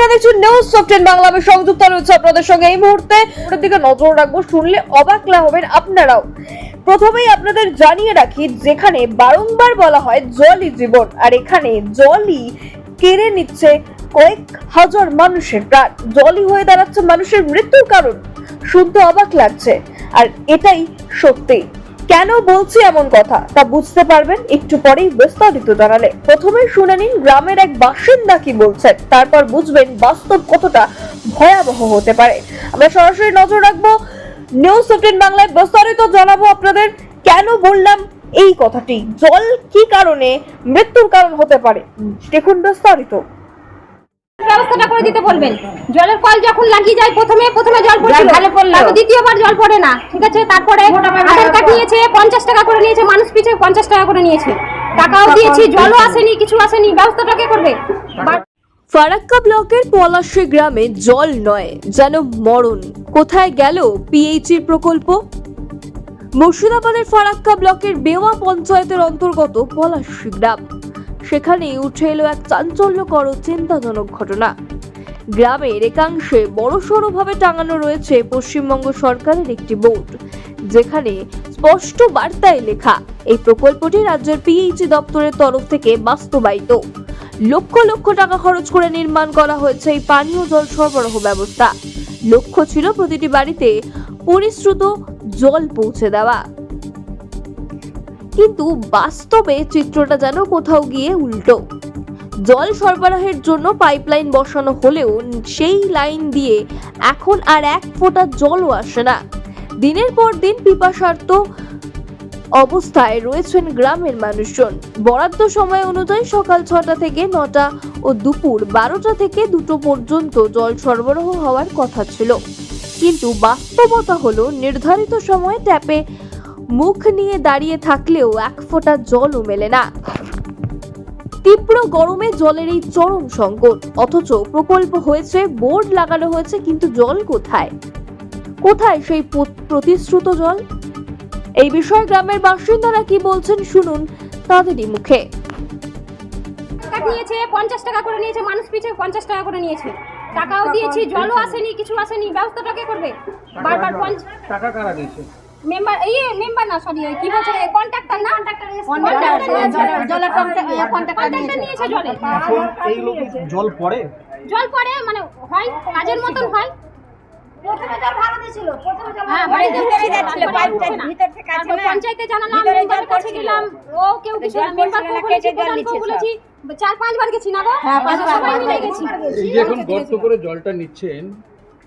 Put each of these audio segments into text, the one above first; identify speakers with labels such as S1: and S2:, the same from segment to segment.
S1: আপনারা দেখছেন news soften Bangla, আমি সংযুক্ত রয়েছে আপনাদের সঙ্গে। এই মুহূর্তে ওটার দিকে নজর রাখব, শুনলে অবাকলা হবেন আপনারাও। প্রথমেই আপনাদের জানিয়ে রাখি, যেখানে বারংবার বলা হয় জলই জীবন, আর এখানে জলই কেড়ে নিচ্ছে কয়েক হাজার মানুষের প্রাণ। জলই হয়ে দাঁড়াচ্ছে মানুষের মৃত্যুর কারণ। শুনতে অবাক লাগছে, আর এটাই সত্যি। কেন বলছি এমন কথা? তা বুঝতে পারবেন একটু পরেই বিস্তারিত জানালে। প্রথমে শুনে নিন গ্রামের এক বাসিন্দা কি বলছেন, তারপর বুঝবেন বাস্তব কতটা ভয়াবহ হতে পারে। আমরা সরাসরি নজর রাখব, নিউজ ফিফটিন বাংলায় বিস্তারিত জানাব আপনাদের, কেন বললাম এই কথাটি? জল কি কারণে মৃত্যুর কারণ হতে পারে? দেখুন বিস্তারিত।
S2: ব্যবস্থাটা করে দিতে বলবেন। জলের কল যখন লাগিয়ে যায় প্রথমে প্রথমে জল পড়ছিল।
S3: ভালো পড়ল।
S2: দ্বিতীয়বার জল পড়ে না ঠিক আছে? তারপরে আধার কার্ড নিয়েছে পঞ্চাশ টাকা করে নিয়েছে মানুষ পিছে পঞ্চাশ টাকা করে নিয়েছে। টাকাও দিয়েছি জলও আসেনি কিছু আসেনি ব্যবস্থাটা কে করবে?
S1: ফারাক্কা ব্লকের পলাশী গ্রামে জল নয় যেন মরণ। কোথায় গেল পিএইচির প্রকল্প? মুর্শিদাবাদের ফারাক্কা ব্লকের বেওয়া পঞ্চায়েতের অন্তর্গত পলাশী গ্রাম। সেখানে উঠে এলো এক চাঞ্চল্যকর ও চিন্তাজনক ঘটনা। গ্রামের একাংশে বড়সড়ভাবে টাঙানো রয়েছে পশ্চিমবঙ্গ সরকারের একটি বোর্ড, যেখানে স্পষ্ট বার্তায় লেখা, এই প্রকল্পটি রাজ্যের পিএইচি দপ্তরের তরফ থেকে বাস্তবায়িত। লক্ষ লক্ষ টাকা খরচ করে নির্মাণ করা হয়েছে এই পানীয় জল সরবরাহ ব্যবস্থা। লক্ষ্য ছিল প্রতিটি বাড়িতে পরিশ্রুত জল পৌঁছে দেওয়া। কিন্তু বাস্তবে চিত্রটা যেন কোথাও গিয়ে উল্টো। জল সরবরাহের জন্য পাইপলাইন বসানো হলেও সেই লাইন দিয়ে এখন আর এক ফোঁটা জলও আসে না। দিনের পর দিন পিপাসার্ত অবস্থায় রয়েছেন গ্রামের মানুষজন। বরাদ্দ সময় অনুযায়ী সকাল ছটা থেকে নটা ও দুপুর বারোটা থেকে দুটো পর্যন্ত জল সরবরাহ হওয়ার কথা ছিল। কিন্তু বাস্তবতা হলো, নির্ধারিত সময়ে ট্যাপে মুখ নিয়ে দাঁড়িয়ে থাকলেও এক ফোঁটা জলও মেলে না। তীব্র গরমে জলের এই চরম সংকট। অথচ প্রকল্প হয়েছে বোর্ড লাগানো হয়েছে কিন্তু জল কোথায়? কোথায় সেই প্রতিশ্রুত জল? এই বিষয়ে গ্রামের বাসিন্দারা কি বলছেন শুনুন তাদেরই মুখে।
S2: নিয়েছে পঞ্চাশ টাকা করে নিয়েছে মানুষ পিছে পঞ্চাশ টাকা করে নিয়েছে। টাকাও দিয়েছি জলও আসেনি কিছু আসেনি ব্যবস্থাটা কে করবে? বারবার
S3: টাকা কারা দিয়েছে?
S2: মেম্বার এই মেম্বার না সরি কি বলছে কন্ট্রাক্টর না?
S3: জলের
S2: কন্ট্রাক্টর নিয়েছে জলে
S3: এইগুলো জল পড়ে?
S2: জল পড়ে মানে হয় কাজের মতন হয় হ্যাঁ, বাড়িতে উঠছে না, তারপরে উঠছে না। তারপর পঞ্চায়েতে জানালাম মেম্বারের কাছে গেলাম। ও কেউ কিছু মেম্বার বলেছি চার পাঁচবার গেছি না গো। সবাই মিলে গেছি।
S4: এই যে এখন গর্ত করে জলটা নিচ্ছেন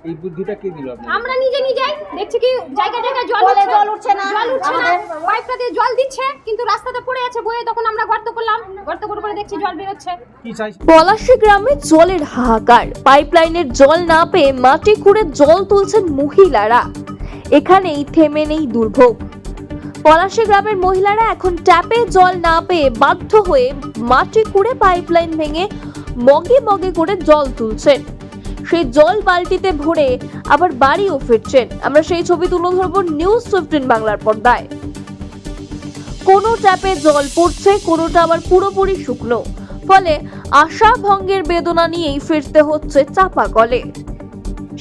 S4: এই বুদ্ধিটা কে দিল আপনার?
S2: আমরা নিজে নিজেই দেখছি কি জায়গা জায়গায় জল উঠছে।
S3: জল উঠছে না।
S2: জল উঠছে না। পাইপটা দিয়ে জল দিচ্ছে কিন্তু রাস্তাতে পড়ে আছে বয়ে তখন আমরা গর্ত করলাম। গর্ত করে করে দেখছি জল বেরোচ্ছে।
S3: কি চাইছে
S1: পলাশী গ্রামে জলের হাহাকার। পাইপলাইনের জল না পেয়ে মাটি খুঁড়ে জল তুলছেন মহিলারা। এখানেই থেমে নেই দুর্ভোগ। পলাশী গ্রামের মহিলারা এখন ট্যাপে জল না পেয়ে বাধ্য হয়ে মাটি খুঁড়ে পাইপলাইন ভেঙে মগে মগে করে জল তুলছেন। সেই জল বালতিতে ভরে আবার বাড়িও ফিরছেন। আমরা সেই ছবি তুলে ধরবো নিউজ ফিফটিন বাংলার পর্দায়। কোনো ট্যাপে জল পড়ছে, কোনোটা আবার পুরোপুরি শুকনো। ফলে আশা ভঙ্গের বেদনা নিয়েই ফিরতে হচ্ছে চাপা কলে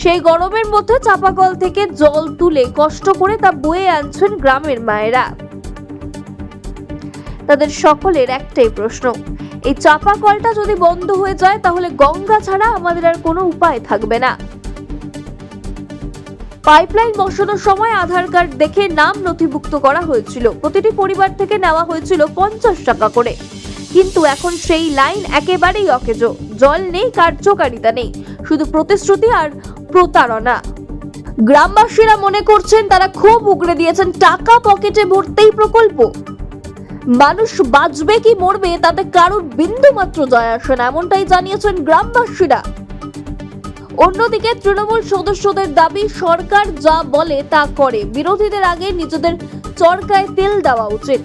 S1: সেই গরমের মধ্যে চাপা কল থেকে জল তুলে কষ্ট করে তা বয়ে আনছেন গ্রামের মায়েরা। তাদের সকলের একটাই প্রশ্ন এই চাপা কলটা যদি বন্ধ হয়ে যায়, তাহলে গঙ্গা ছাড়া আমাদের আর কোনো উপায় থাকবে না। পাইপলাইন বসানোর সময় আধার কার্ড দেখে নাম নথিভুক্ত করা হয়েছিল। প্রতিটি পরিবার থেকে নেওয়া হয়েছিল পঞ্চাশ টাকা করে। কিন্তু এখন সেই লাইন একেবারেই অকেজো। জল নেই, কার্যকারিতা নেই। শুধু প্রতিশ্রুতি আর প্রতারণা। গ্রামবাসীরা মনে করছেন, তারা খুব উগড়ে দিয়েছেন, টাকা পকেটে ভরতেই প্রকল্প। মানুষ বাঁচবে কি মরবে তাতে কারোর বিন্দু মাত্র যায় আসে না, এমনটাই জানিয়েছেন গ্রামবাসীরা। অন্যদিকে তৃণমূল সদস্যদের দাবি, সরকার যা বলে তা করে। বিরোধীদের আগে নিজেদের চরকায় তেল দেওয়া উচিত।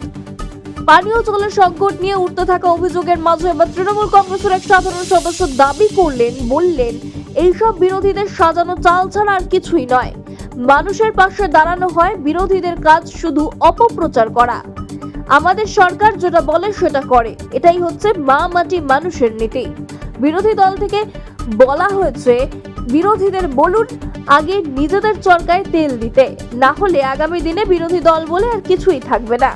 S1: পানীয় জলের সংকট নিয়ে উঠতে থাকা অভিযোগের মাঝে এবার তৃণমূল কংগ্রেসের এক সাধারণ সদস্য দাবি করলেন, বললেন, এইসব বিরোধীদের সাজানো চাল ছাড়া আর কিছুই নয়। মানুষের পাশে দাঁড়ানো হয়, বিরোধীদের কাজ শুধু অপপ্রচার করা। আমাদের সরকার যেটা বলে সেটা করে। এটাই হচ্ছে মা মাটি মানুষের নীতি। বিরোধী দল থেকে বলা হয়েছে, বিরোধীদের বলুন, আগে নিজেদের চরকায় তেল দিতে। না হলে আগামী দিনে বিরোধী দল বলে আর কিছুই থাকবে না।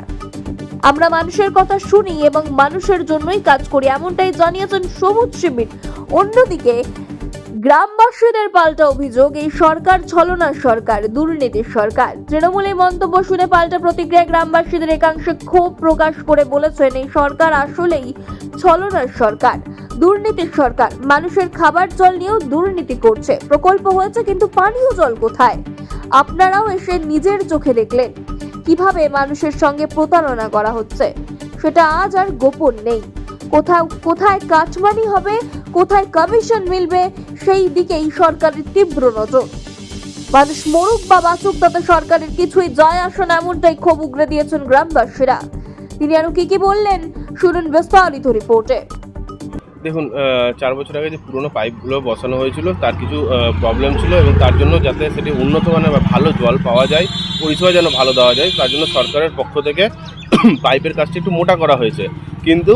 S1: আমরা মানুষের কথা শুনি এবং মানুষের জন্যই কাজ করি, এমনটাই জানিয়েছেন সবুজ শিবির। অন্যদিকে গ্রামবাসীদের পাল্টা অভিযোগ, এই সরকার ছলনা সরকার দুর্নীতির সরকার। তৃণমূলের মন্তব্য শুনে পাল্টা প্রতিক্রিয়া গ্রামবাসীদের একাংশে ক্ষোভ প্রকাশ করে বলেছেন, এই সরকার আসলেই ছলনার সরকার দুর্নীতির সরকার। মানুষের খাবার জল নিয়েও দুর্নীতি করছে। প্রকল্প হয়েছে, কিন্তু পানীয় জল কোথায়? আপনারাও এসে নিজের চোখে দেখলেন কীভাবে মানুষের সঙ্গে প্রতারণা করা হচ্ছে। সেটা আজ আর গোপন নেই। কোথাও, কোথায় কাটমানি হবে, কোথায় কমিশন মিলবে, সেই দিকেই সরকারের তীব্র নজর। মানুষ মরুক বা বাঁচুক তাতে সরকারের কিছুই যায় আসে না এমনটাই ক্ষোভ উগরে দিয়েছেন গ্রামবাসীরা। তিনি আরও কি কি বললেন, শুনুন বিস্তারিত রিপোর্টে।
S5: দেখুন চার বছর আগে যে পুরনো পাইপগুলো বসানো হয়েছিল, তার কিছু প্রবলেম ছিল এবং তার জন্য যাতে সেটি উন্নত মানের বা ভালো জল পাওয়া যায়, পরিষেবা যেন ভালো দেওয়া যায়, তার জন্য সরকারের পক্ষ থেকে পাইপের কাজটি একটু মোটা করা হয়েছে। কিন্তু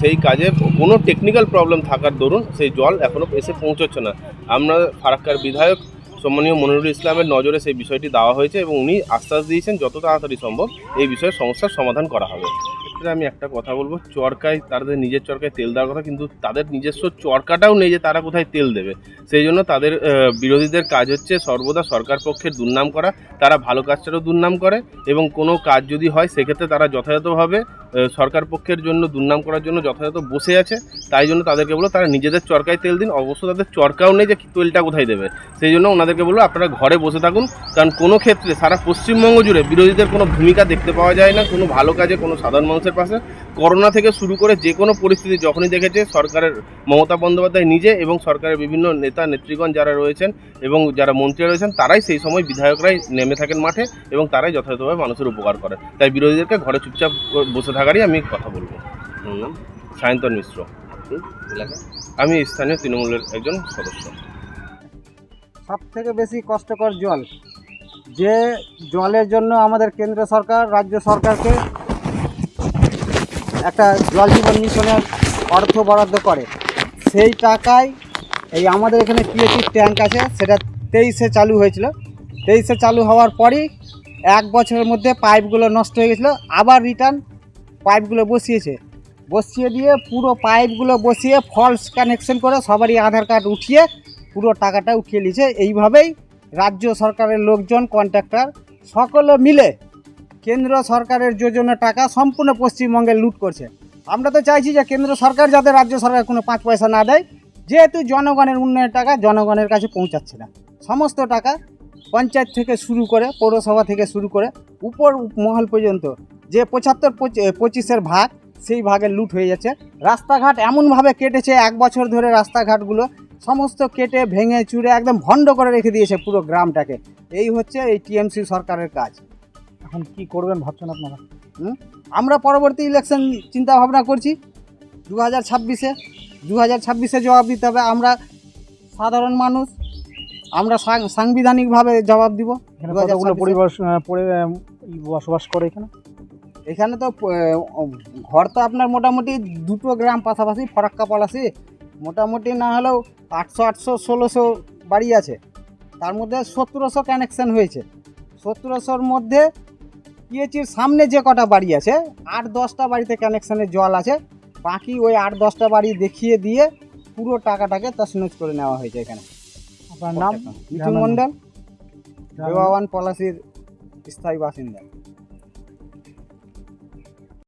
S5: সেই কাজে কোনো টেকনিক্যাল প্রবলেম থাকার দরুন সেই জল এখনও এসে পৌঁছচ্ছে না। আমরা ফারাক্কার বিধায়ক সম্মানীয় মনিরুল ইসলামের নজরে সেই বিষয়টি দেওয়া হয়েছে এবং উনি আশ্বাস দিয়েছেন, যত তাড়াতাড়ি সম্ভব এই বিষয়ে সমস্যার সমাধান করা হবে। ক্ষেত্রে আমি একটা কথা বলব, চরকায় তাদের নিজের চরকায় তেল দেওয়ার কথা, কিন্তু তাদের নিজস্ব চরকাটাও নেই যে তারা কোথায় তেল দেবে। সেই জন্য তাদের বিরোধীদের কাজ হচ্ছে সর্বদা সরকার পক্ষের দুর্নাম করা, তারা ভালো কাজটারও দুর্নাম করে এবং কোনো কাজ যদি হয়, সেক্ষেত্রে তারা যথাযথভাবে সরকার পক্ষের জন্য দুর্নাম করার জন্য যথাযথ বসে আছে, তাই জন্য তাদেরকে বলো তারা নিজেদের চরকায় তেল দিন, অবশ্য তাদের চরকাও নেই যে তেলটা কোথায় দেবে। সেই জন্য ওনাদেরকে বলব আপনারা ঘরে বসে থাকুন, কারণ কোনো ক্ষেত্রে সারা পশ্চিমবঙ্গ জুড়ে বিরোধীদের কোনো ভূমিকা দেখতে পাওয়া যায় না, কোনো ভালো কাজে কোনো সাধারণ মানুষের পাশে। করোনা থেকে শুরু করে যে কোনো পরিস্থিতি যখনই দেখেছে, সরকারের মমতা বন্দ্যোপাধ্যায় নিজে এবং সরকারের বিভিন্ন নেতা, নেত্রীগণ যারা রয়েছেন এবং যারা মন্ত্রী রয়েছেন, তারাই সেই সময় বিধায়করাই নেমে থাকেন মাঠে এবং তারাই যথাযথভাবে মানুষের উপকার করে। তাই বিরোধীদেরকে ঘরে চুপচাপ বসে থাকারই আমি কথা বলব। সায়ন্তন মিশ্র। আমি স্থানীয় তৃণমূলের একজন সদস্য।
S6: সব থেকে বেশি কষ্টকর জল, যে জলের জন্য আমাদের কেন্দ্র সরকার, রাজ্য সরকারকে একটা জল জীবন মিশনের অর্থ বরাদ্দ করে। সেই টাকায় এই আমাদের এখানে পিএসির ট্যাঙ্ক আছে, সেটা তেইশে চালু হয়েছিল। তেইশে চালু হওয়ার পরই এক বছরের মধ্যে পাইপগুলো নষ্ট হয়ে গেছিল। আবার রিটার্ন পাইপগুলো বসিয়েছে। বসিয়ে দিয়ে পুরো পাইপগুলো বসিয়ে ফলস কানেকশন করে সবারই আধার কার্ড উঠিয়ে পুরো টাকাটা উঠিয়ে নিয়েছে। এইভাবেই রাজ্য সরকারের লোকজন কন্ট্রাক্টর সকলে মিলে কেন্দ্র সরকারের যোজনা টাকা সম্পূর্ণ পশ্চিমবঙ্গে লুট করছে। আমরা তো চাইছি যে কেন্দ্র সরকার যাতে রাজ্য সরকার কোনো পাঁচ পয়সা না দেয়, যেহেতু জনগণের উন্নয়নের টাকা জনগণের কাছে পৌঁছাচ্ছে না। সমস্ত টাকা পঞ্চায়েত থেকে শুরু করে, পৌরসভা থেকে শুরু করে, উপর মহল পর্যন্ত যে পঁচাত্তর পঁচিশের ভাগ সেই ভাগে লুট হয়ে যাচ্ছে। রাস্তাঘাট এমনভাবে কেটেছে এক বছর ধরে রাস্তাঘাটগুলো। সমস্ত কেটে ভেঙে চুরে একদম ভণ্ড করে রেখে দিয়েছে পুরো গ্রামটাকে। এই হচ্ছে এই টিএমসি সরকারের কাজ।
S3: এখন কি করবেন ভাবছেন আপনারা?
S6: আমরা পরবর্তী ইলেকশন চিন্তা ভাবনা করছি। দু হাজার ছাব্বিশে দু হাজার ছাব্বিশে জবাব দিতে হবে। আমরা সাধারণ মানুষ আমরা সাংবিধানিকভাবে জবাব দিব।
S3: এখানে
S6: 2026
S3: কতগুলো পরিবার আহ, পরে আহ, বসবাস করে এখানে?
S6: এখানে তো ঘর তো আপনার মোটামুটি দুটো গ্রাম পাশাপাশি ফরাক্কা পলাশি। মোটামুটি না হলেও আটশো আটশো ষোলোশো বাড়ি আছে। তার মধ্যে সতেরোশো কানেকশান হয়েছে। সতেরোশোর মধ্যে পিএচির সামনে যে কটা বাড়ি আছে আট দশটা বাড়িতে কানেকশনের জল আছে। বাকি ওই আট দশটা বাড়ি দেখিয়ে দিয়ে পুরো টাকাটাকে তসনজ করে নেওয়া হয়েছে এখানে।
S3: আপনার নাম?
S6: মিঠুন মণ্ডল দেওয়ান পলাশির স্থায়ী বাসিন্দা।